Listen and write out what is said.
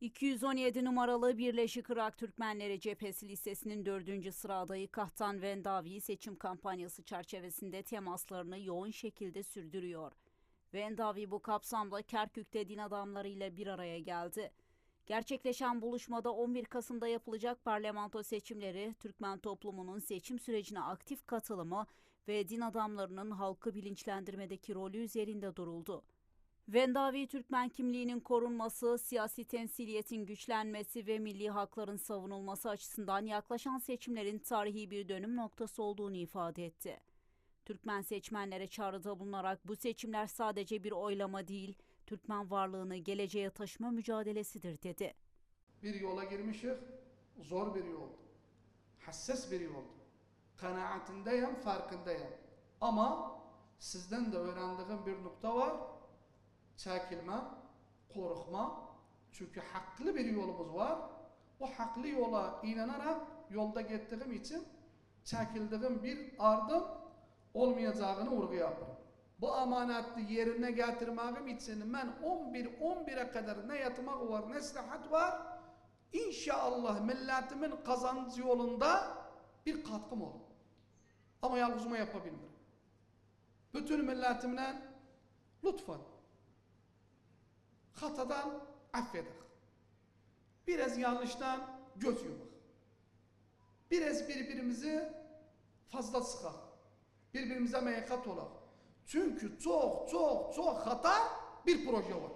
217 numaralı Birleşik Irak Türkmenleri Cephesi Listesi'nin 4. sıra adayı Kahtan Vendavi seçim kampanyası çerçevesinde temaslarını yoğun şekilde sürdürüyor. Vendavi bu kapsamda Kerkük'te din adamlarıyla bir araya geldi. Gerçekleşen buluşmada 11 Kasım'da yapılacak parlamento seçimleri, Türkmen toplumunun seçim sürecine aktif katılımı ve din adamlarının halkı bilinçlendirmedeki rolü üzerinde duruldu. Vendavi Türkmen kimliğinin korunması, siyasi temsiliyetin güçlenmesi ve milli hakların savunulması açısından yaklaşan seçimlerin tarihi bir dönüm noktası olduğunu ifade etti. Türkmen seçmenlere çağrıda bulunarak bu seçimler sadece bir oylama değil, Türkmen varlığını geleceğe taşıma mücadelesidir dedi. Bir yola girmişik, zor bir yoldu. Hassas bir yoldu. Kanaatindeyim, farkındayım. Ama sizden de öğrendiğim bir nokta var. Çekilme, korkma. Çünkü haklı bir yolumuz var. O haklı yola inanarak yolda gittiğim için çekildiğim bir ardım olmayacağını vurgu yaparım. Bu amanatı yerine getirmem için ben 11-11'e kadar ne yatmak var ne sıhhat var. İnşallah milletimin kazancı yolunda bir katkım olur. Ama yalnızıma yapabilmiyorum. Bütün milletimle lütfen hatadan affedik. Biraz yanlıştan göz yumak. Biraz birbirimizi fazla sıkak. Birbirimize meykat olak. Çünkü çok çok çok hata bir proje var.